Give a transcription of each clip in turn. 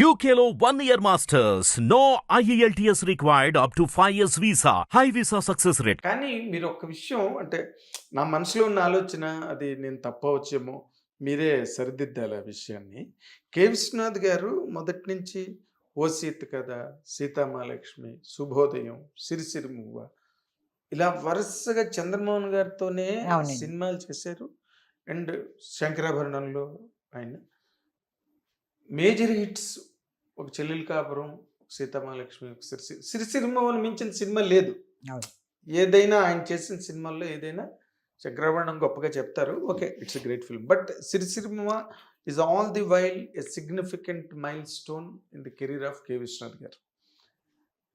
One year masters. No E IELTS required up to 5 years visa. High visa success rate. కానీ మీరు ఒక విషయం అంటే నా మనసులో ఉన్న ఆలోచన అది నేను తప్పవచ్చేమో మీరే సరిదిద్దాలి ఆ విషయాన్ని కె విశ్వనాథ్ గారు మొదటి నుంచి ఓ సీత కథ సీతామహాలక్ష్మి శుభోదయం సిరిసిరి మువ్వ ఇలా వరుసగా చంద్రమోహన్ గారితోనే. సినిమాలు చేశారు అండ్ శంకరాభరణంలో ఆయన మేజర్ హిట్స్ ఒక చెల్లెలు కాపురం సీతామహాలక్ష్మి సిరిసి సిరిసిరిమని మించిన సినిమా లేదు. ఏదైనా ఆయన చేసిన సినిమాల్లో ఏదైనా చక్రవర్ణం గొప్పగా చెప్తారు. Okay it's a great film. But Sirisirimuvva is all the while a significant milestone in the career of K Viswanath garu.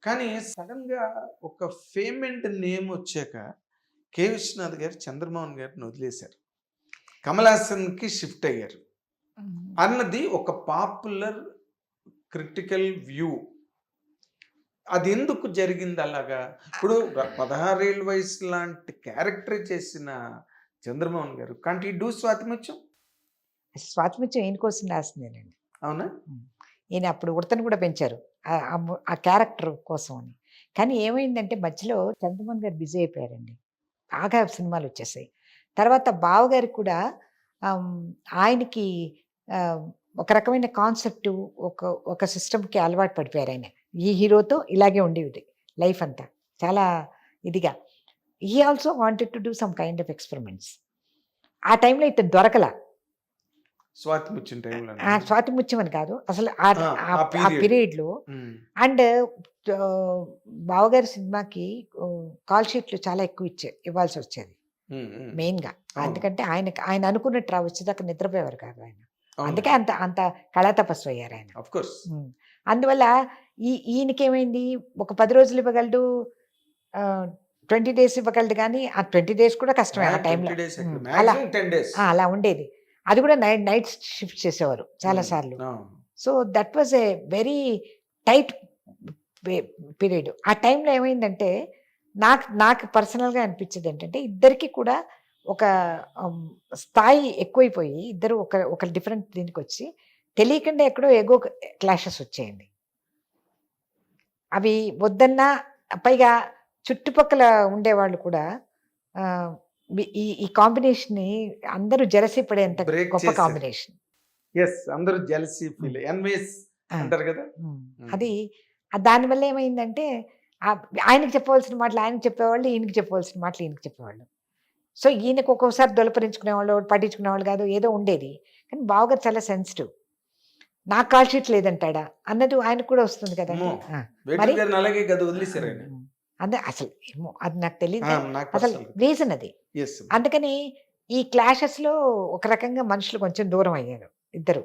కానీ సడన్గా ఒక ఫేమ్ అండ్ నేమ్ వచ్చాక కె విశ్వనాథ్ గారు చంద్రమోహన్ గారిని వదిలేశారు. కమల్ హాసన్కి షిఫ్ట్ అయ్యారు. అన్నది ఒక పాపులర్ క్రిటికల్ వ్యూ అది ఎందుకు జరిగింది అలాగా? ఇప్పుడు పదహారేళ్ళ వయసు లాంటి క్యారెక్టర్ చేసిన చంద్రమోహన్ గారు కంటి డూ స్వాతిముత్యం? స్వాతిముత్యం ఈయన కోసం రాసిందేనండి. అవునా? ఈయన అప్పుడు ఉడతను కూడా పెంచారు. ఆ- క్యారెక్టర్ కోసం అని. కానీ ఏమైందంటే మధ్యలో చంద్రమోహన్ గారు బిజీ అయిపోయారండి. బాగా సినిమాలు వచ్చేసాయి. తర్వాత బావగారికి కూడా ఆయనకి ఒక రకమైన కాన్సెప్ట్ ఒక ఒక సిస్టమ్కి అలవాటు పడిపోయారు ఆయన. ఈ హీరోతో ఇలాగే ఉండేది లైఫ్ అంతా. చాలా ఇదిగా. He also wanted to do some kind of experiments. ఆ టైంలో ఇతను దొరకలా. స్వాతి ముత్యం అని కాదు. అసలు ఆ. పీరియడ్లో అండ్ బావగారి సినిమాకి కాల్ షీట్లు చాలా ఎక్కువ ఇచ్చే ఇవ్వాల్సి వచ్చేది. మెయిన్గా. ఎందుకంటే ఆయన ఆయన అనుకున్నట్టు రా వచ్చేదాకా నిద్రపోయేవారు కాదు ఆయన. అందుకే అంత అంత కళాతపస్సు అయ్యారు ఆయన కోర్స్. అందువల్ల ఈ ఈయనకేమైంది? ఒక పది రోజులు ఇవ్వగలడు ట్వంటీ డేస్ ఇవ్వగలడు కానీ ఆ ట్వంటీ డేస్ కూడా కష్టమే ఆ టైంలో. అలా అలా ఉండేది. అది కూడా నైట్ నైట్ షిఫ్ట్ చేసేవారు చాలా సార్లు. So that was a very tight period. ఆ టైంలో ఏమైందంటే నాకు నాకు పర్సనల్గా అనిపించేది ఏంటంటే ఇద్దరికి కూడా ఒక స్థాయి ఎక్కువైపోయి ఇద్దరు ఒక ఒక డిఫరెంట్ దీనికి వచ్చి తెలియకుండా ఎక్కడో ఎగో క్లాషెస్ వచ్చేయండి. అవి వద్దన్నా పైగా చుట్టుపక్కల ఉండేవాళ్ళు కూడా ఈ- ఈ కాంబినేషన్ని అందరూ జలసి పడేంత గొప్ప. కాంబినేషన్. ఎస్ అందరూ జెల్సీ ఫీల్ ఎన్వేస్ అంటారు కదా. అది దానివల్ల ఏమైందంటే ఆయనకి చెప్పవలసిన మాటలు ఆయనకి చెప్పేవాళ్ళు ఈయనకి చెప్పవలసిన మాటలు ఈయనకి చెప్పేవాళ్ళు. సో ఈయనకు ఒక్కొక్కసారి దొలపరించుకునేవాళ్ళు పట్టించుకునేవాళ్ళు కాదు ఏదో ఉండేది. కానీ బావగారు చాలా సెన్సిటివ్. నాకు కాల్ షీట్ లేదంటాడా? అన్నది ఆయనకు కూడా వస్తుంది కదా. అదే అసలు ఏమో అది నాకు తెలియదు అసలు రీజన్ అది. అందుకని ఈ క్లాషెస్లో ఒక రకంగా మనుషులు కొంచెం దూరం అయ్యారు ఇద్దరు.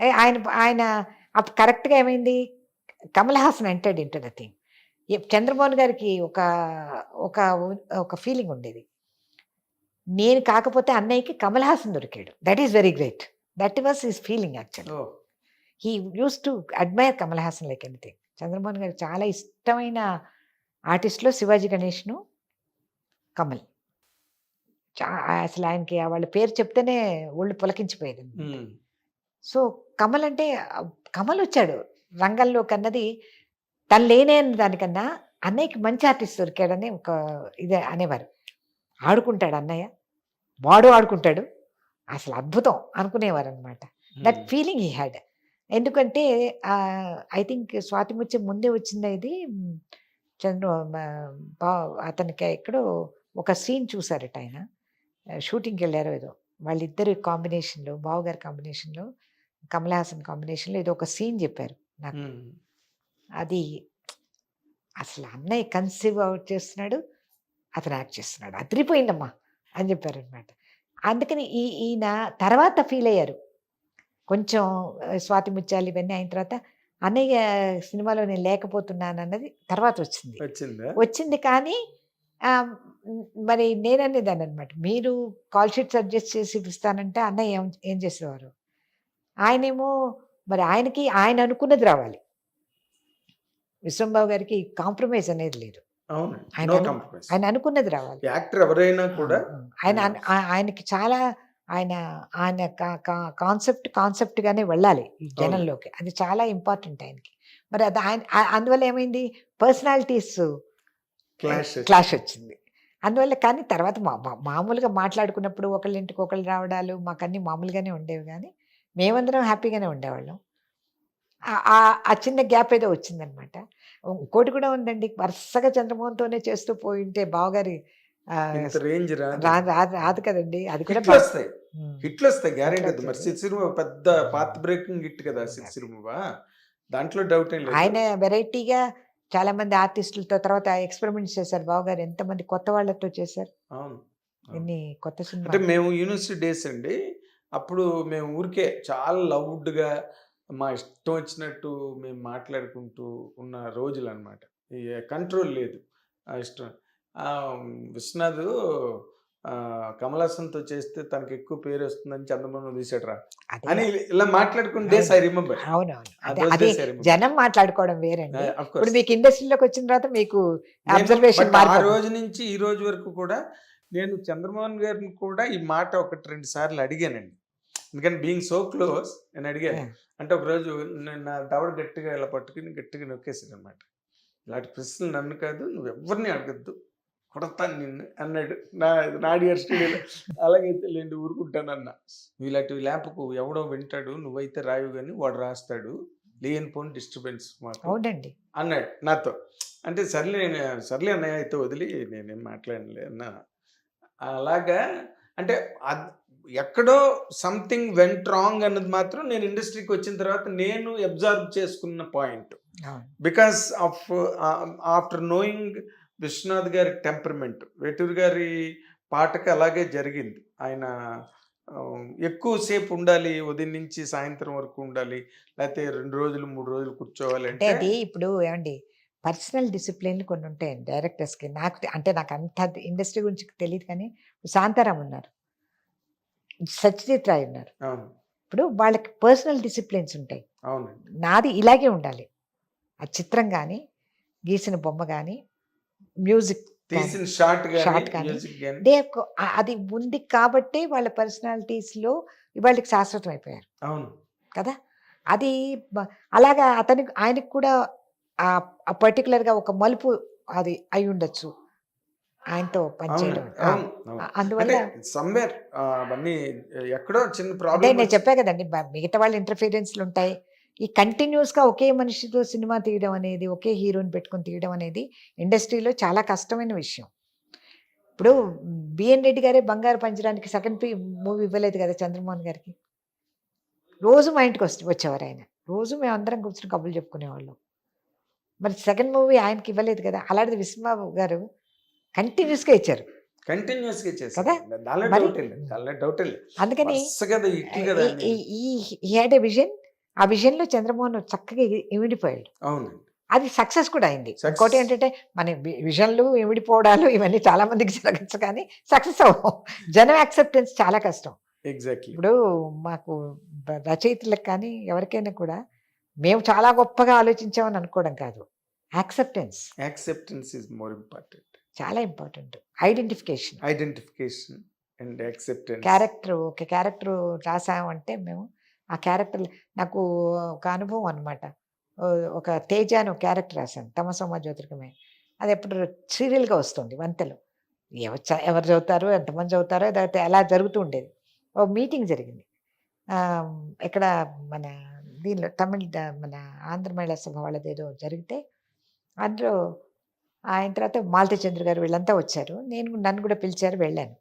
ఆయన ఆయన అప్పుడు కరెక్ట్గా ఏమైంది? Kamal Haasan entered into the thing Chandramohan గారికి ఒక ఒక ఒక ఫీలింగ్ ఉండేది. నేను కాకపోతే అన్నయ్యకి కమల్ హాసన్ దొరికాడు. That is very great that was his feeling actually. He used to admire Kamal Haasan like anything Chandramohan గారికి చాలా ఇష్టమైన ఆర్టిస్ట్లో శివాజీ గణేష్ను కమల్. చా అసలు ఆయనకి వాళ్ళ పేరు చెప్తేనే ఒళ్ళు పులకించిపోయేది. సో కమల్ అంటే కమల్ వచ్చాడు రంగంలో కన్నది. తను లేనే అన్న దానికన్నా అన్నయ్యకి మంచి ఆర్టిస్ట్ దొరికాడని ఒక ఇదే అనేవారు. ఆడుకుంటాడు అన్నయ్య. వాడు ఆడుకుంటాడు. అసలు అద్భుతం అనుకునేవారు అనమాట దట్. ఫీలింగ్ ఈ హ్యాడ్ ఎందుకంటే ఐ థింక్ స్వాతి ముత్యం ముందే వచ్చింది ఇది చంద్ర అతనికి ఎక్కడో ఒక సీన్ చూసారట ఆయన. షూటింగ్కి వెళ్ళారో ఏదో. వాళ్ళిద్దరు కాంబినేషన్లో బావగారి కాంబినేషన్లో కమల్ హాసన్ కాంబినేషన్లో ఏదో ఒక సీన్ చెప్పారు నాకు. అది అసలు అన్నయ్య కన్సీవ్ అవుట్ చేస్తున్నాడు. అతను యాక్ట్ చేస్తున్నాడు. అదిరిపోయిందమ్మా అని చెప్పారు అనమాట అందుకని ఈ ఈయన తర్వాత ఫీల్ అయ్యారు. కొంచెం స్వాతి ముత్యాలు ఇవన్నీ అయిన తర్వాత అన్నయ్య సినిమాలో నేను లేకపోతున్నాను అన్నది తర్వాత వచ్చింది. వచ్చిందా? కానీ మరి నేననేదాన్ని అనమాట మీరు కాల్ షీట్ సజెస్ట్ చేసి ఇస్తానంటే అన్నయ్య ఏం ఏం చేసేవారు? ఆయనేమో మరి ఆయనకి ఆయన అనుకున్నది రావాలి. విశ్వంబాబు గారికి కాంప్రమైజ్ అనేది లేదు. ఆయన నో అను- కాంప్రమైజ్. ఆయన అనుకున్నది రావాలి. యాక్టర్ ఎవరైనా కూడా ఆయన అన్- ఆ- ఆయనకి చాలా ఆయన ఆయన కాన్సెప్ట్ కాన్సెప్ట్గానే వెళ్ళాలి ఈ జనంలోకి. అది చాలా ఇంపార్టెంట్ ఆయనకి. మరి అది ఆయన ఆ- అందువల్ల ఏమైంది? పర్సనాలిటీస్ క్లాష్ క్లాష్ వచ్చింది. అందువల్ల కానీ తర్వాత మా మా- మామూలుగా మాట్లాడుకున్నప్పుడు ఒకళ్ళ ఇంటికి ఒకళ్ళు రావడాలు మాకన్నీ మామూలుగానే ఉండేవి కానీ మేమందరం హ్యాపీగానే ఉండేవాళ్ళం. ఆ- చిన్న గ్యాప్ ఏదో వచ్చిందనమాట. ఇంకోటి కూడా ఉందండి. వరుసగా చంద్రమోహన్తోనే చేస్తూ పోయింటే బావగారి రేంజ్ రాదు. కదండి. అది కూడా వస్తాయి. హిట్లు వస్తాయి గ్యారెంటీ మరి వస్తాయి. సిరిసిరిమ పెద్ద పాత్ బ్రేకింగ్ హిట్ కదా సిరిసిరిమ దాంట్లో డౌట్ ఏం లేదు. ఆయన వెరైటీగా చాలా మంది ఆర్టిస్టులతో తర్వాత ఎక్స్పెరిమెంట్స్ చేశారు బావగారు. ఎంతమంది కొత్త వాళ్ళతో చేశారు. అవును. ఎన్ని కొత్త అంటే సినిమా మేము యూనివర్సిటీ డేస్ అండి. అప్పుడు మేము ఊరికే చాలా లౌడ్గా మా ఇష్టం వచ్చినట్టు మేము మాట్లాడుకుంటూ ఉన్న రోజులు అనమాట కంట్రోల్ లేదు. ఆ ఇష్టం. ఆ, విశ్వనాథ్ ఆ, కమల్ హాసన్తో చేస్తే తనకి ఎక్కువ పేరు వస్తుందని చంద్రబాబు తీసాడు రా అని ఇలా ఐ రిమెంబర్. అవునవును. అది జనం మాట్లాడుకోవడం వేరండి. ఇప్పుడు మీకు ఇండస్ట్రీలోకి వచ్చిన తర్వాత మీకు అబ్జర్వేషన్ ఆ రోజు నుంచి ఈ రోజు వరకు కూడా నేను చంద్రమోహన్ గారిని కూడా ఈ మాట ఒకటి రెండు సార్లు అడిగానండి. ఎందుకంటే బీయింగ్ సో క్లోజ్ నేను అడిగాను. అంటే ఒక రోజు నేను నా దవడ గట్టిగా ఇలా పట్టుకుని గట్టిగా నొక్కేసాను అనమాట ఇలాంటి ప్రశ్నలు నన్ను కాదు నువ్వు ఎవరిని అడగద్దు. కొడతాను నిన్ను అన్నాడు. నా నాడియర్ స్టూడియోలో. అలాగైతే లేండి ఊరుకుంటానన్న. నువ్వు ఇలాంటివి లేపకు ఎవడో వింటాడు నువ్వైతే రాయు కానీ వాడు రాస్తాడు. లేని పోని డిస్టర్బెన్స్ అవునండి. అన్నాడు నాతో. అంటే సర్లే నేను సర్లే అన్నయ్య అయితే వదిలి నేనేం మాట్లాడలే అన్న అలాగా అంటే ఎక్కడో సంథింగ్ వెంట్ రాంగ్ అన్నది మాత్రం నేను ఇండస్ట్రీకి వచ్చిన తర్వాత నేను అబ్జర్వ్ చేసుకున్న point because of after knowing Viswanath గారి టెంపర్మెంట్ వేటూరు గారి పాటకి అలాగే జరిగింది. ఆయన ఎక్కువసేపు ఉండాలి ఉదయం నుంచి సాయంత్రం వరకు ఉండాలి లేకపోతే రెండు రోజులు మూడు రోజులు కూర్చోవాలి అంటే అది ఇప్పుడు ఏమండి పర్సనల్ డిసిప్లిన్లు కొన్ని ఉంటాయండి డైరెక్టర్స్కి నాకు అంటే నాకు అంత ఇండస్ట్రీ గురించి తెలియదు కానీ శాంతారాం ఉన్నారు. సత్యజిత్ రాయ్ ఉన్నారు ఇప్పుడు వాళ్ళకి పర్సనల్ డిసిప్లిన్స్ ఉంటాయి. నాది ఇలాగే ఉండాలి. ఆ చిత్రం కానీ గీసిన బొమ్మ కానీ మ్యూజిక్ షార్ట్ కానీ దే అది ఉంది కాబట్టి వాళ్ళ పర్సనాలిటీస్లో వాళ్ళకి శాశ్వతం అయిపోయారు. అవును. కదా? అది అలాగా అతనికి ఆయనకు కూడా ఆ పర్టికులర్గా ఒక మలుపు అది అయి ఉండొచ్చు ఆయనతో పనిచేయడం అందువల్ల సమ్వేర్ అవన్నీ ఎక్కడో చిన్న ప్రాబ్లం నేను చెప్పా కదండి మిగతా వాళ్ళ ఇంటర్ఫీరెన్స్లు ఉంటాయి. ఈ కంటిన్యూస్గా ఒకే మనిషితో సినిమా తీయడం అనేది ఒకే హీరోని పెట్టుకొని తీయడం అనేది ఇండస్ట్రీలో చాలా కష్టమైన విషయం. ఇప్పుడు బిఎన్ రెడ్డి గారే బంగారు పంజరానికి సెకండ్ పి మూవీ ఇవ్వలేదు కదా చంద్రమోహన్ గారికి. రోజు మా ఇంటికి వచ్చి వచ్చేవారు ఆయన. రోజు మేము అందరం కూర్చొని కబుర్లు చెప్పుకునేవాళ్ళం. మరి సెకండ్ మూవీ ఆయనకి ఇవ్వలేదు కదా. అలాంటిది విశ్వబాబు గారు కంటిన్యూస్గా ఇచ్చారు. కంటిన్యూస్గా చేశారు అందుకని. ఈ హ్యాడ్ విజన్ ఆ చంద్రమోహన్ చక్కగా ఇమిడిపోయాడు. అవునండి. అది సక్సెస్ కూడా అయింది. ఇంకోటి ఏంటంటే మన విజన్లు ఇమిడిపోవడాలు ఇవన్నీ చాలా మందికి జరగచ్చు కానీ సక్సెస్ అవ్వం జనం యాక్సెప్టెన్స్ చాలా కష్టం. ఎగ్జాక్ట్లీ ఇప్పుడు మాకు రచయితలకు కానీ ఎవరికైనా కూడా మేము చాలా గొప్పగా ఆలోచించామని అనుకోవడం కాదు. Acceptance acceptance is more important చాలా important. Identification. Identification and acceptance. Character ఒక క్యారెక్టర్ రాసామంటే మేము ఆ క్యారెక్టర్ నాకు ఒక అనుభవం అనమాట ఒక తేజ అని ఒక క్యారెక్టర్ రాశాను తమసమ్మ జ్యోతిర్గమే. అది ఎప్పుడు సీరియల్గా వస్తుంది వంతెలు. ఎవరు చ- ఎవరు చదువుతారో ఎంతమంది చదువుతారో లేకపోతే అలా జరుగుతూ ఉండేది. ఓ మీటింగ్ జరిగింది. ఇక్కడ మన దీనిలో తమిళ మన ఆంధ్ర మహిళా సభ వాళ్ళది ఏదో జరిగితే అందులో ఆయన తర్వాత మాలతి చంద్ర గారు వీళ్ళంతా వచ్చారు. నేను నన్ను కూడా పిలిచారు వెళ్ళాను.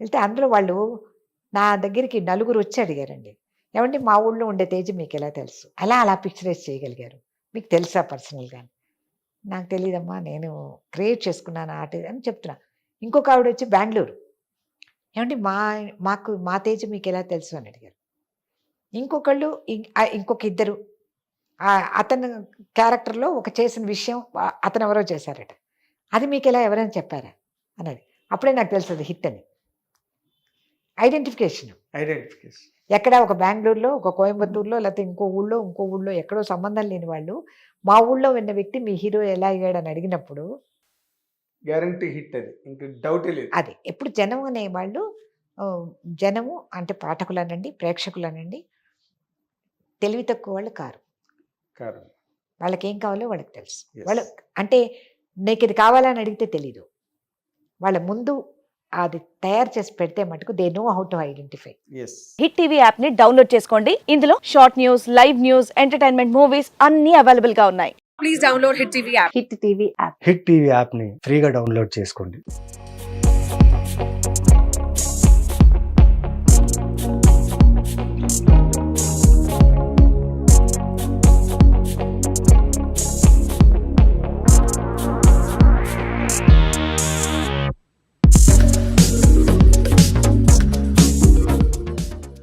వెళ్తే అందులో వాళ్ళు నా దగ్గరికి నలుగురు వచ్చి అడిగారండి. ఏమంటే మా ఊళ్ళో ఉండే తేజ మీకు ఎలా తెలుసు? అలా అలా పిక్చరైజ్ చేయగలిగారు. మీకు తెలుసా పర్సనల్గా నాకు తెలియదమ్మా నేను క్రియేట్ చేసుకున్నాను ఆట అని చెప్తున్నా. ఇంకొక ఆవిడ వచ్చి బెంగళూరు. ఏమంటే మా మాకు మా తేజ మీకు ఎలా తెలుసు? అని అడిగారు. ఇంకొకళ్ళు ఇంకొక ఇద్దరు. అతను క్యారెక్టర్లో ఒక చేసిన విషయం అతను ఎవరో చేశారట. అది మీకు ఎలా ఎవరైనా చెప్పారా? అన్నది. అప్పుడే నాకు తెలుస్తుంది హిట్ అని. ఐడెంటిఫికేషన్. ఐడెంటిఫికేషన్. ఎక్కడ ఒక బెంగళూరులో ఒక కోయంబత్తూరులో లేకపోతే ఇంకో ఊళ్ళో ఇంకో ఊళ్ళో ఎక్కడో సంబంధం లేని వాళ్ళు మా ఊళ్ళో ఉన్న వ్యక్తి మీ హీరో ఎలా అయ్యాడని అడిగినప్పుడు గ్యారంటీ హిట్ అది. ఇంకా డౌటే లేదు. అది. ఎప్పుడు జనం అనేవాళ్ళు ఆ, జనము అంటే పాఠకులు అనండి ప్రేక్షకులు అనండి తెలివి తక్కువ వాళ్ళు కారు. కారణం వాళ్ళకి ఏం కావాలో వాళ్ళకి తెలుసు. వాళ్ళు అంటే నీకు ఇది కావాలని అడిగితే తెలీదు. వాళ్ళ ముందు అది తయారు చేసి పెడితే మటుకు they know how to identify hit TV యాప్ని డౌన్లోడ్ చేసుకోండి. ఇందులో short news live news entertainment movies అన్ని అవైలబుల్గా ఉన్నాయి. Hit TV app hit TV యాప్ని ఫ్రీగా డౌన్లోడ్ చేసుకోండి.